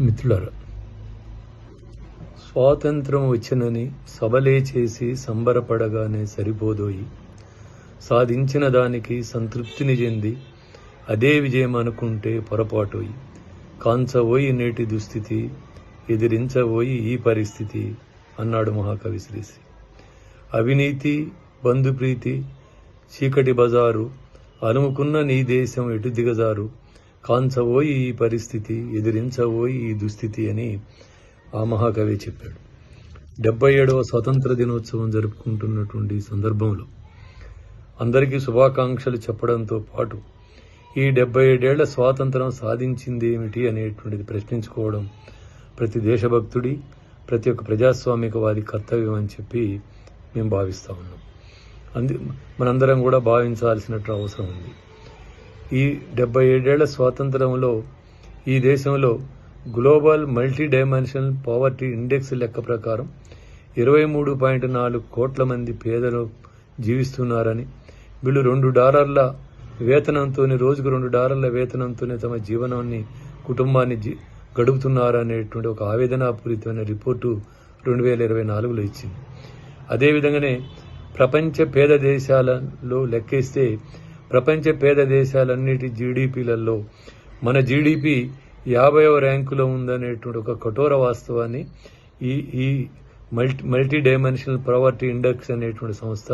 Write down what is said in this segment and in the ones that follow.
మిత్రులారు స్వాతంత్రం వచ్చినని సభలే చేసి సంబరపడగానే సరిపోదోయి. సాధించిన దానికి సంతృప్తిని చెంది అదే విజయం అనుకుంటే పొరపాటోయి. కాంచబోయి నేటి దుస్థితి ఎదిరించబోయి ఈ పరిస్థితి అన్నాడు మహాకవి శ్రీశ్రీ. అవినీతి బంధుప్రీతి చీకటి బజారు అలుముకున్న నీ దేశం ఎటు దిగజారు? కాంచబోయి ఈ పరిస్థితి ఎదిరించబోయి ఈ దుస్థితి అని ఆ మహాకవి చెప్పాడు. డెబ్బై ఏడవ స్వతంత్ర దినోత్సవం జరుపుకుంటున్నటువంటి సందర్భంలో అందరికీ శుభాకాంక్షలు చెప్పడంతో పాటు ఈ డెబ్బై ఏడేళ్ళ స్వాతంత్రం సాధించింది ఏమిటి అనేటువంటిది ప్రశ్నించుకోవడం ప్రతి దేశభక్తుడి ప్రతి ఒక్క ప్రజాస్వామికవాది కర్తవ్యం అని చెప్పి మేము భావిస్తా ఉన్నాం. అందు మనందరం కూడా భావించాల్సినట్టు అవసరం ఉంది. ఈ డెబ్బై ఏడేళ్ళ స్వాతంత్రంలో ఈ దేశంలో global multi dimensional poverty index లెక్క ప్రకారం ఇరవై మూడు పాయింట్ నాలుగు కోట్ల మంది పేదలు జీవిస్తున్నారని వీళ్ళు రెండు డాలర్ల వేతనంతోనే రోజుకు రెండు డాలర్ల వేతనంతోనే తమ జీవనాన్ని కుటుంబాన్ని గడుపుతున్నారనేటువంటి ఒక ఆవేదనాపూరితమైన రిపోర్టు రెండు వేల ఇరవై నాలుగులో ఇచ్చింది. అదేవిధంగానే ప్రపంచ పేద దేశాలలో లెక్కేస్తే ప్రపంచ పేద దేశాలన్నిటి జీడిపిలలో మన జీడిపి యాభైవ ర్యాంకులో ఉందనేటువంటి ఒక కఠోర వాస్తవాన్ని ఈ ఈ multi multi dimensional poverty index అనేటువంటి సంస్థ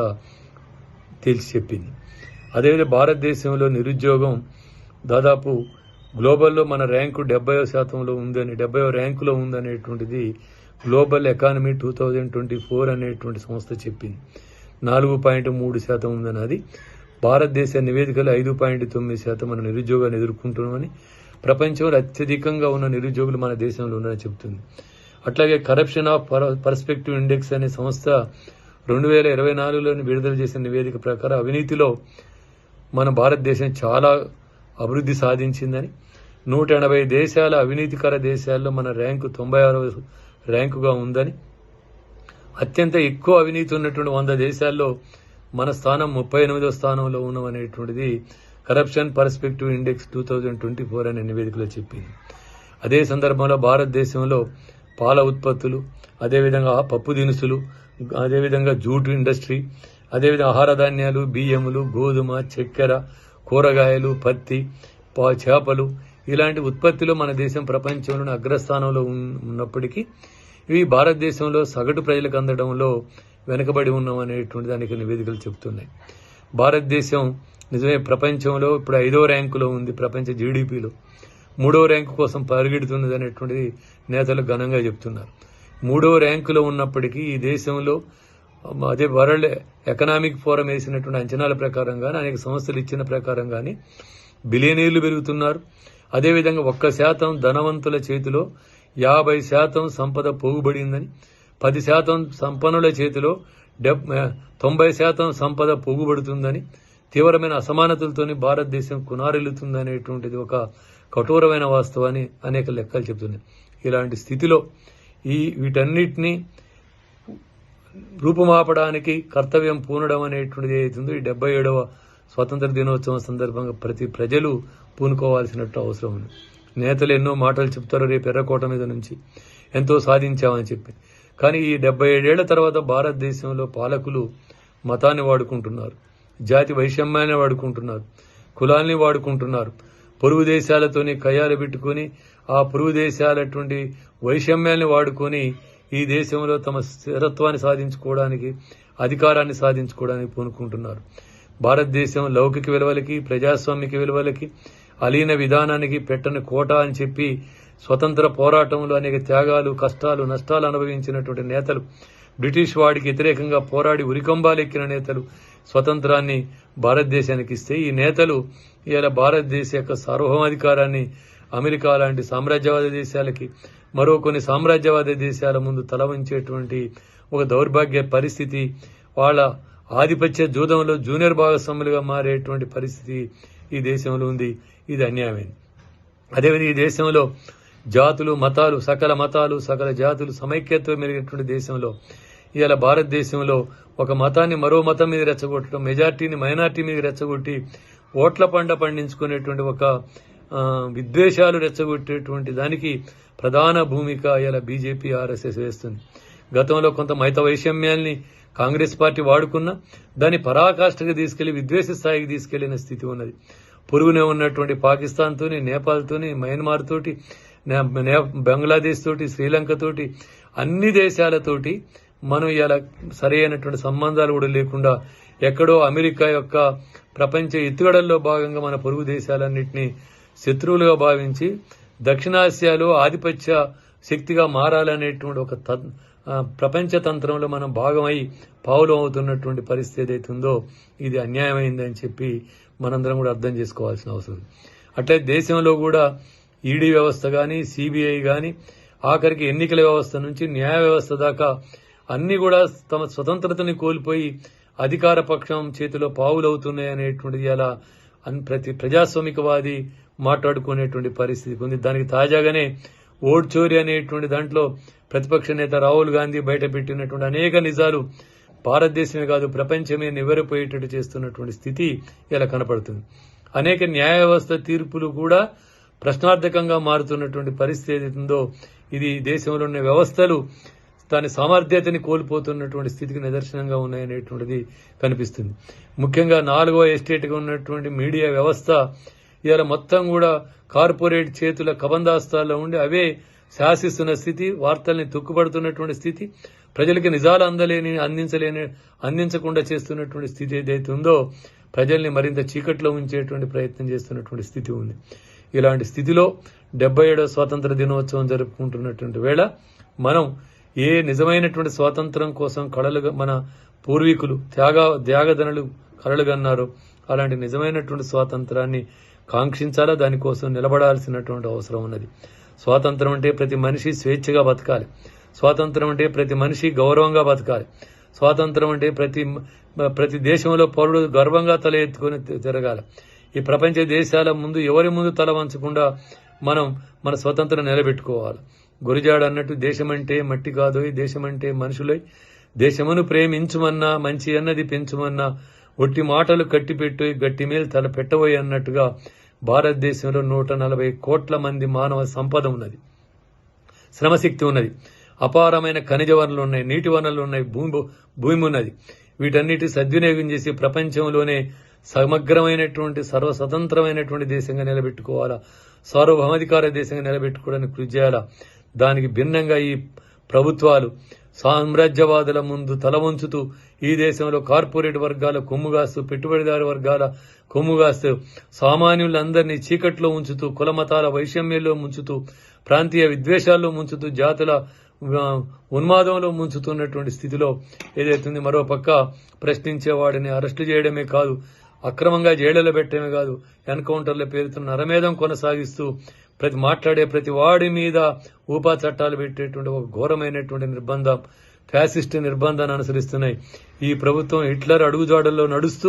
తేల్చి చెప్పింది. అదేవిధంగా భారతదేశంలో నిరుద్యోగం దాదాపు గ్లోబల్లో మన ర్యాంకు డెబ్బై శాతంలో ఉందని డెబ్బై ర్యాంకులో ఉందనేటువంటిది global economy two thousand twenty four అనేటువంటి సంస్థ చెప్పింది. నాలుగు పాయింట్ మూడు శాతం ఉందని అది భారతదేశ నివేదికలో ఐదు పాయింట్ తొమ్మిది శాతం మన నిరుద్యోగాన్ని ఎదుర్కొంటున్నామని ప్రపంచంలో అత్యధికంగా ఉన్న నిరుద్యోగులు మన దేశంలో ఉన్నారని చెబుతుంది. అట్లాగే కరప్షన్ ఆఫ్ పర్స్పెక్టివ్ ఇండెక్స్ అనే సంస్థ రెండు వేల ఇరవై నాలుగులోని విడుదల చేసిన నివేదిక ప్రకారం అవినీతిలో మన భారతదేశం చాలా అభివృద్ధి సాధించిందని నూట ఎనభై దేశాల అవినీతికర దేశాల్లో మన ర్యాంకు తొంభై ఆరవ ర్యాంకుగా ఉందని అత్యంత ఎక్కువ అవినీతి ఉన్నటువంటి వంద దేశాల్లో మన స్థానం ముప్పై ఎనిమిదో స్థానంలో ఉన్నామనేటువంటిది corruption perspective index two thousand twenty four అనే నివేదికలో చెప్పింది. అదే సందర్భంలో భారతదేశంలో పాల ఉత్పత్తులు అదేవిధంగా పప్పు దినుసులు అదేవిధంగా జూట్ ఇండస్ట్రీ అదేవిధంగా ఆహార ధాన్యాలు బియ్యములు గోధుమ చక్కెర కూరగాయలు పత్తి పా- చేపలు ఇలాంటి ఉత్పత్తిలో మన దేశం ప్రపంచంలోని అగ్రస్థానంలో ఉన్నప్పటికీ ఇవి భారతదేశంలో సగటు ప్రజలకు అందడంలో వెనుకబడి ఉన్నాం అనేటువంటి దానికి నివేదికలు చెబుతున్నాయి. భారతదేశం నిజమే ప్రపంచంలో ఇప్పుడు ఐదో ర్యాంకులో ఉంది ప్రపంచ జీడిపిలో మూడో ర్యాంకు కోసం పరిగెడుతున్నది అనేటువంటిది నేతలు ఘనంగా చెప్తున్నారు మూడో ర్యాంకులో ఉన్నప్పటికీ ఈ దేశంలో అదే వరల్డ్ ఎకనామిక్ ఫోరం వేసినటువంటి అంచనాల ప్రకారం కానీ అనేక సంస్థలు ఇచ్చిన ప్రకారం కానీ బిలియనీర్లు పెరుగుతున్నారు. అదేవిధంగా ఒక్క శాతం ధనవంతుల చేతిలో యాభై శాతం సంపద పోగుబడిందని పది శాతం సంపన్నుల చేతిలో డెబ్ తొంభై శాతం సంపద పోగుబడుతుందని తీవ్రమైన అసమానతలతోని భారతదేశం కునారిల్లుతుందనేటువంటిది ఒక కఠోరమైన వాస్తవాన్ని అనేక లెక్కలు చెబుతున్నాయి. ఇలాంటి స్థితిలో ఈ వీటన్నిటినీ రూపుమాపడానికి కర్తవ్యం పూనడం అనేటువంటిది ఏదైతుందో ఈ డెబ్బై ఏడవ స్వతంత్ర దినోత్సవం సందర్భంగా ప్రతి ప్రజలు పూనుకోవాల్సినట్టు అవసరం ఉంది. నేతలు ఎన్నో మాటలు చెప్తారు రేపు ఎర్రకోట మీద నుంచి. ఎంతో సాధించామని చెప్పి. కానీ ఈ డెబ్బై ఏడేళ్ళ తర్వాత భారతదేశంలో పాలకులు మతాన్ని వాడుకుంటున్నారు జాతి వైషమ్యాన్ని వాడుకుంటున్నారు కులాల్ని వాడుకుంటున్నారు. పొరుగు దేశాలతోని కయాలు పెట్టుకొని ఆ పొరుగు దేశాలటువంటి వైషమ్యాన్ని వాడుకొని ఈ దేశంలో తమ స్థిరత్వాన్ని సాధించుకోవడానికి అధికారాన్ని సాధించుకోవడానికి పూనుకుంటున్నారు. భారతదేశం లౌకిక విలువలకి ప్రజాస్వామిక విలువలకి అలీన విధానానికి పెట్టని కోట అని చెప్పి స్వతంత్ర పోరాటంలో అనేక త్యాగాలు కష్టాలు నష్టాలు అనుభవించినటువంటి నేతలు బ్రిటిష్ వాడికి వ్యతిరేకంగా పోరాడి ఉరికంబాలెక్కిన నేతలు స్వతంత్రాన్ని భారతదేశానికి ఇస్తే ఈ నేతలు ఇలా భారతదేశ యొక్క సార్వభౌమాధికారాన్ని అమెరికా లాంటి సామ్రాజ్యవాద దేశాలకి మరో కొన్ని సామ్రాజ్యవాద దేశాల ముందు తల వంచేటువంటి ఒక దౌర్భాగ్య పరిస్థితి వాళ్ళ ఆధిపత్య జూదంలో జూనియర్ భాగస్వాములుగా మారేటువంటి పరిస్థితి ఈ దేశంలో ఉంది. ఇది అన్యాయమైంది. అదేవిధంగా ఈ దేశంలో జాతులు మతాలు సకల మతాలు సకల జాతులు సమైక్యత్వం మెరిగినటువంటి దేశంలో ఇవాళ భారతదేశంలో ఒక మతాన్ని మరో మతం మీద రెచ్చగొట్టడం మెజార్టీని మైనార్టీ మీద రెచ్చగొట్టి ఓట్ల పండ పండించుకునేటువంటి ఒక విద్వేషాలు రెచ్చగొట్టేటువంటి దానికి ప్రధాన భూమిక ఇలా బీజేపీ ఆర్ఎస్ఎస్ వేస్తుంది. గతంలో కొంత మైత వైషమ్యాల్ని కాంగ్రెస్ పార్టీ వాడుకున్నా దాన్ని పరాకాష్ఠగా తీసుకెళ్ళి విద్వేష స్థాయికి తీసుకెళ్ళిన స్థితి ఉన్నది. పొరుగునే ఉన్నటువంటి పాకిస్తాన్తోని నేపాల్తోని మయన్మార్ తోటి బంగ్లాదేశ్ తోటి శ్రీలంక తోటి అన్ని దేశాలతోటి మనం ఇలా సరైనటువంటి సంబంధాలు కూడా లేకుండా ఎక్కడో అమెరికా యొక్క ప్రపంచ ఎత్తుగడల్లో భాగంగా మన పొరుగు దేశాలన్నింటినీ శత్రువులుగా భావించి దక్షిణాసియాలో ఆధిపత్య శక్తిగా మారాలనేటువంటి ఒక త- ప్రపంచ తంత్రంలో మనం భాగమై పావులం అవుతున్నటువంటి పరిస్థితి ఏదైతే ఉందో ఇది అన్యాయమైందని చెప్పి మనందరం కూడా అర్థం చేసుకోవాల్సిన అవసరం. అట్లే దేశంలో కూడా ఈడీ వ్యవస్థ కానీ సిబిఐ కానీ ఆఖరికి ఎన్నికల వ్యవస్థ నుంచి న్యాయ వ్యవస్థ దాకా అన్ని కూడా తమ స్వతంత్రతని కోల్పోయి అధికార పక్షం చేతిలో పావులవుతున్నాయి అనేటువంటిది అలా అన్- ప్రతి ప్రజాస్వామికవాది మాట్లాడుకునేటువంటి పరిస్థితి ఉంది. దానికి తాజాగానే ఓట్ చోరీ అనేటువంటి దాంట్లో ప్రతిపక్ష నేత రాహుల్ గాంధీ బయటపెట్టినటువంటి అనేక నిజాలు భారతదేశమే కాదు ప్రపంచమే నివ్వెరపోయేటట్టు చేస్తున్నటువంటి స్థితి ఇలా కనపడుతుంది. అనేక న్యాయ వ్యవస్థ తీర్పులు కూడా ప్రశ్నార్థకంగా మారుతున్నటువంటి పరిస్థితి ఏదైతుందో ఇది దేశంలో ఉన్న వ్యవస్థలు దాని సామర్థ్యతని కోల్పోతున్నటువంటి స్థితికి నిదర్శనంగా ఉన్నాయనేటువంటిది కనిపిస్తుంది. ముఖ్యంగా నాలుగో ఎస్టేట్గా ఉన్నటువంటి మీడియా వ్యవస్థ ఇవాళ మొత్తం కూడా కార్పొరేట్ చేతుల కబందాస్తాల్లో ఉండి అవే శాసిస్తున్న స్థితి వార్తల్ని తొక్కుపడుతున్నటువంటి స్థితి ప్రజలకి నిజాలు అందలేని అందించలేని అందించకుండా చేస్తున్నటువంటి స్థితి ఏదైతే ఉందో ప్రజల్ని మరింత చీకట్లో ఉంచేటువంటి ప్రయత్నం చేస్తున్నటువంటి స్థితి ఉంది. ఇలాంటి స్థితిలో డెబ్బై ఏడవ స్వాతంత్ర దినోత్సవం జరుపుకుంటున్నటువంటి వేళ మనం ఏ నిజమైనటువంటి స్వాతంత్రం కోసం కళలుగా మన పూర్వీకులు త్యాగ త్యాగదనులు కలలుగన్నారు అలాంటి నిజమైనటువంటి స్వాతంత్రాన్ని కాంక్షించాలా? దానికోసం నిలబడాల్సినటువంటి అవసరం ఉన్నది. స్వాతంత్రం అంటే ప్రతి మనిషి స్వేచ్ఛగా బతకాలి. స్వాతంత్రం అంటే ప్రతి మనిషి గౌరవంగా బతకాలి. స్వాతంత్రం అంటే ప్రతి ప్రతి దేశంలో పౌరుడు గర్వంగా తల ఎత్తుకొని తిరగాలి. ఈ ప్రపంచ దేశాల ముందు ఎవరి ముందు తల వంచకుండా మనం మన స్వతంత్రం నిలబెట్టుకోవాలి. గురిజాడ అన్నట్టు దేశమంటే మట్టి కాదు దేశమంటే మనుషులై. దేశమును ప్రేమించుమన్నా మంచి అన్నది పెంచుమన్నా ఒట్టి మాటలు కట్టిపెట్టు గట్టి మీద తల పెట్టబోయి అన్నట్టుగా భారతదేశంలో నూట నలభై కోట్ల మంది మానవ సంపద ఉన్నది. శ్రమశక్తి ఉన్నది. అపారమైన ఖనిజ వనరులు ఉన్నాయి నీటి వనరులు ఉన్నాయి భూమి భూమి ఉన్నది. వీటన్నిటి సద్వినియోగం చేసి ప్రపంచంలోనే సమగ్రమైనటువంటి సర్వస్వతంత్రమైనటువంటి దేశంగా నిలబెట్టుకోవాలా? సార్వభౌమాధికార దేశంగా నిలబెట్టుకోవడానికి కృషి చేయాలా? దానికి భిన్నంగా ఈ ప్రభుత్వాలు సామ్రాజ్యవాదుల ముందు తల వంచుతూ ఈ దేశంలో కార్పొరేట్ వర్గాల కొమ్ముగాస్తూ పెట్టుబడిదారు వర్గాల కొమ్ముగాస్తూ సామాన్యులందరినీ చీకట్లో ఉంచుతూ కులమతాల వైషమ్యంలో ముంచుతూ ప్రాంతీయ విద్వేషాల్లో ముంచుతూ జాతుల ఉన్మాదంలో ముంచుతున్నటువంటి స్థితిలో ఏదైతుంది మరో పక్క ప్రశ్నించే వాడిని అరెస్టు చేయడమే కాదు అక్రమంగా జైళ్ళలో పెట్టడమే కాదు ఎన్కౌంటర్ల పేరుతో నరమేధం కొనసాగిస్తూ ప్రతి మాట్లాడే ప్రతి వాడి మీద ఊపా చట్టాలు పెట్టేటువంటి ఒక ఘోరమైనటువంటి నిర్బంధం ఫ్యాసిస్ట్ నిర్బంధాన్ని అనుసరిస్తున్నాయి. ఈ ప్రభుత్వం హిట్లర్ అడుగుజాడల్లో నడుస్తూ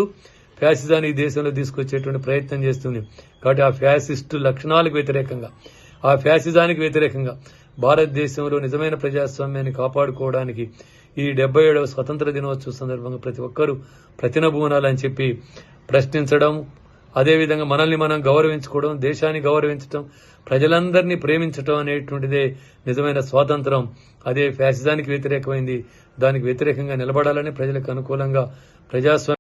ఫ్యాసిజాన్ని ఈ దేశంలో తీసుకొచ్చేటువంటి ప్రయత్నం చేస్తుంది. కాబట్టి ఆ ఫ్యాసిస్టు లక్షణాలకు వ్యతిరేకంగా ఆ ఫ్యాసిజానికి వ్యతిరేకంగా భారతదేశంలో నిజమైన ప్రజాస్వామ్యాన్ని కాపాడుకోవడానికి ఈ డెబ్బై ఏడవ స్వతంత్ర దినోత్సవ సందర్భంగా ప్రతి ఒక్కరూ ప్రతినబూనాలని చెప్పి ప్రశ్నించడం అదేవిధంగా మనల్ని మనం గౌరవించుకోవడం దేశాన్ని గౌరవించడం ప్రజలందరినీ ప్రేమించడం అనేటువంటిదే నిజమైన స్వాతంత్రం. అదే ఫ్యాసిజానికి వ్యతిరేకమైంది. దానికి వ్యతిరేకంగా నిలబడాలని ప్రజలకు అనుకూలంగా ప్రజాస్వామ్య